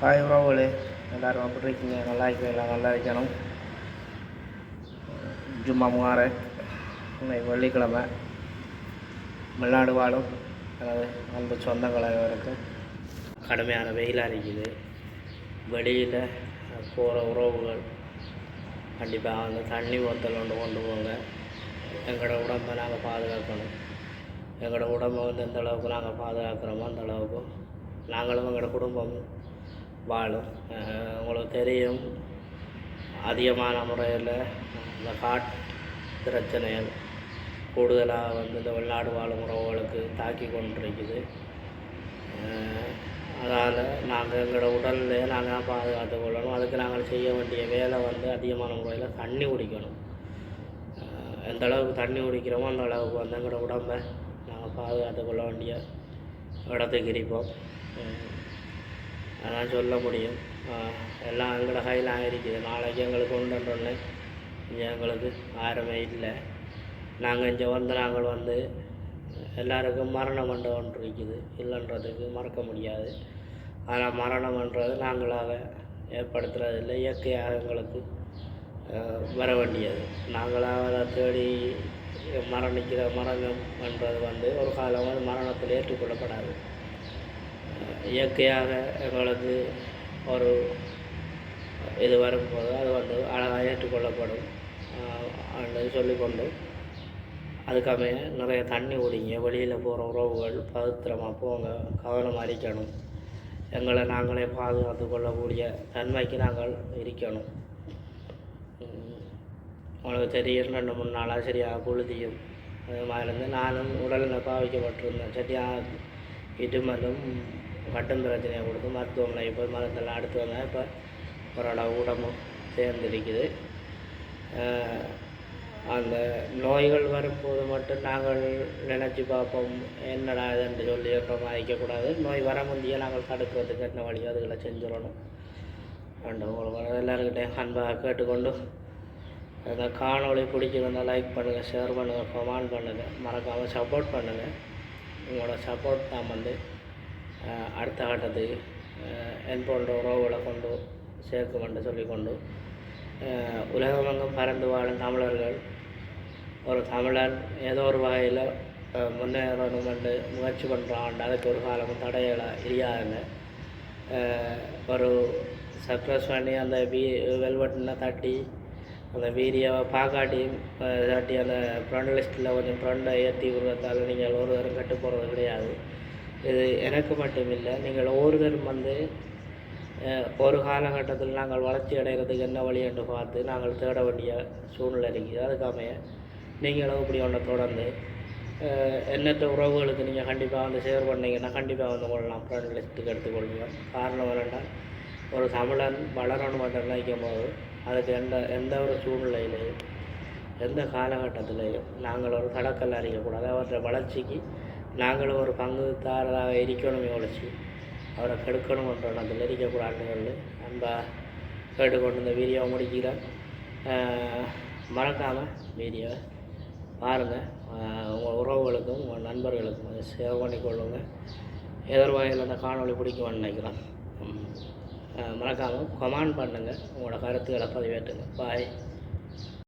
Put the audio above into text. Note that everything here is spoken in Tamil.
ஹாய் உறவுகளே எல்லோரும் எப்படி இருக்கீங்க? நல்லா இருக்கீங்களா? நல்லா இருக்கணும். ஜும்மா முகாரக் இன்னைக்கு வெள்ளிக்கிழமை. வெளிநாடு வாழும். எனது அன்பு சொந்தங்களுக்கு கடுமையான வெயிலாக இருக்குது வெளியில் போகிற உறவுகள் கண்டிப்பாக அந்த தண்ணி ஒத்தல் ஒன்று கொண்டு போங்க. எங்களோட உடம்பை நாங்கள் பாதுகாக்கணும். எங்களோட உடம்பை வந்து எந்த அளவுக்கு நாங்கள் பாதுகாக்கிறோமோ அந்த அளவுக்கு நாங்களும் எங்களோட குடும்பம் வாழும். உங்களுக்கு தெரியும் அதிகமான முறையில் இந்த ஹார்ட் பிரச்சனைகள் கூடுதலாக வந்து இந்த வெளிநாடு வாழும் உறவுகளுக்கு தாக்கி கொண்டிருக்குது. அதனால் நாங்கள் எங்களோட உடல்லையே நாங்கள் பாதுகாத்து கொள்ளணும். அதுக்கு நாங்கள் செய்ய வேண்டிய வேலை வந்து அதிகமான முறையில் தண்ணி குடிக்கணும். எந்த அளவுக்கு தண்ணி குடிக்கிறோமோ அந்த அளவுக்கு வந்து எங்களோட உடம்பை நாங்கள் பாதுகாத்து கொள்ள வேண்டிய இடத்துக்கு இருப்போம். அஹ் அதான் சொல்ல முடியும். எல்லாம் எங்களோட கையில் இருக்குது நாளைக்கு எங்களுக்கு உண்டுன்றோன்னு இங்கே எங்களுக்கு யாருமே இல்லை. நாங்கள் இங்கே வந்து நாங்கள் வந்து எல்லாருக்கும் மரணம் என்ற ஒன்று இருக்குது. இல்லைன்றதுக்கு மறக்க முடியாது. ஆனால் மரணம்ன்றது நாங்களாக ஏற்படுத்துறது இல்லை. இயற்கையாக எங்களுக்கு வர வேண்டியது. நாங்களாக அதை தேடி மரணிக்கிற மரணம் என்றது வந்து ஒரு காலம் வந்து மரணத்தில் ஏற்றுக்கொள்ளப்படாது. இயற்கையாக எங்களது ஒரு இது வரும்போது அது வந்து அழகாக ஏற்றுக்கொள்ளப்படும். என்று சொல்லிக்கொண்டு அதுக்காக நிறைய தண்ணி குடிங்க வெளியில் போகிற உறவுகள் பவித்திரமாக போங்க கவனம் அரிக்கணும் எங்களை நாங்களே பாதுகாத்து கொள்ளக்கூடிய தன்மைக்கு நாங்கள் இருக்கணும். உங்களுக்கு தெரியும் ரெண்டு மூணு நாளாக சரியாக குழுதியும் அது மாதிரி இருந்து நானும் உடலில் பாவிக்கப்பட்டிருந்தேன். சரியாக இருமலும் கட்டும் பிரச்சனையை கொடுத்து மருத்துவமனை போய் மருந்தெல்லாம் அடுத்து வந்தால் இப்போ ஓரளவு உடம்பும் சேர்ந்திருக்குது. அந்த நோய்கள் வரும்போது மட்டும் நாங்கள் நினச்சி பார்ப்போம் என்னடா இதுன்னு சொல்லி அப்புறம் அழைக்கக்கூடாது நோய் வர முந்தைய நாங்கள் தடுக்கிறதுக்கு என்ன வழியோ அதுகளை செஞ்சிடணும். அண்ட் உங்களுக்கு எல்லாருக்கிட்டையும் அன்பாக கேட்டுக்கொண்டு அந்த காணொலி பிடிச்சிருந்தால் லைக் பண்ணுங்கள் ஷேர் பண்ணுங்கள் கமெண்ட் பண்ணுங்கள் மறக்காமல் சப்போர்ட் பண்ணுங்கள் உங்களோட சப்போர்ட் தான் வந்து அடுத்த கட்டத்துக்கு என் போன்ற உறவுகளை கொண்டு சேர்க்கும் என்று சொல்லிக்கொண்டு உலகமெங்கும் பறந்து வாழும் தமிழர்கள் ஒரு தமிழர் ஏதோ ஒரு வகையில் முன்னேறணும் என்று முயற்சி பண்ணுறான் அதுக்கு ஒரு காலமும் தடையலை இல்லாதுங்க. ஒரு சக்ஸஸ் பண்ணி அந்த பி வெல்வெட்டினை தட்டி அந்த வீடியோவை பார்க்காட்டி இதாட்டி அந்த ஃப்ரண்ட் லிஸ்ட்டில் கொஞ்சம் ஃப்ரெண்டை ஏற்றி விடுறதால நீங்கள் ஒருவரும் கட்டு போகிறது கிடையாது. இது எனக்கு மட்டும் இல்லை நீங்கள் ஒவ்வொருவரும் வந்து ஒரு காலகட்டத்தில் நாங்கள் வளர்ச்சி அடைகிறதுக்கு என்ன வழி என்று பார்த்து நாங்கள் தேட வேண்டிய சூழ்நிலை இருக்குது. அதுக்காமைய நீங்களும் இப்படி ஒன்றை தொடர்ந்து எண்ணற்ற உறவுகளுக்கு நீங்கள் கண்டிப்பாக வந்து ஷேர் பண்ணிங்கன்னா கண்டிப்பாக வந்து கொள்ளலாம் ஃப்ரெண்ட் லிஸ்ட்டுக்கு எடுத்துக்கொள்வேன். காரணம் என்னென்னா ஒரு தமிழன் வளரணும் என்று நினைக்கும் போது அதுக்கு எந்த எந்த ஒரு சூழ்நிலையிலையும் எந்த காலகட்டத்திலையும் நாங்கள் ஒரு தடக்கல் அறியக்கூடாது அவற்றை வளர்ச்சிக்கு நாங்களும் ஒரு பங்குதாரராக இருக்கணுமே வளர்ச்சி அவரை கெடுக்கணும் என்ற எண்ணத்தில் இருக்கக்கூடாதுன்னு சொல்லி கேட்டுக்கொண்டு இந்த வீடியோவை முடிக்கிறேன். மறக்காமல் வீடியோவை பாருங்கள் உங்கள் உறவுகளுக்கும் உங்கள் நண்பர்களுக்கும் அதை ஷேர் பண்ணிக்கொள்ளுங்கள் எதிர்வாயில் அந்த காணொளி பிடிக்கும்னு நினைக்கிறேன். மறக்காமல் கமெண்ட் பண்ணுங்கள் உங்களோட கருத்துக்களை பதிவேற்றுங்க. பாய்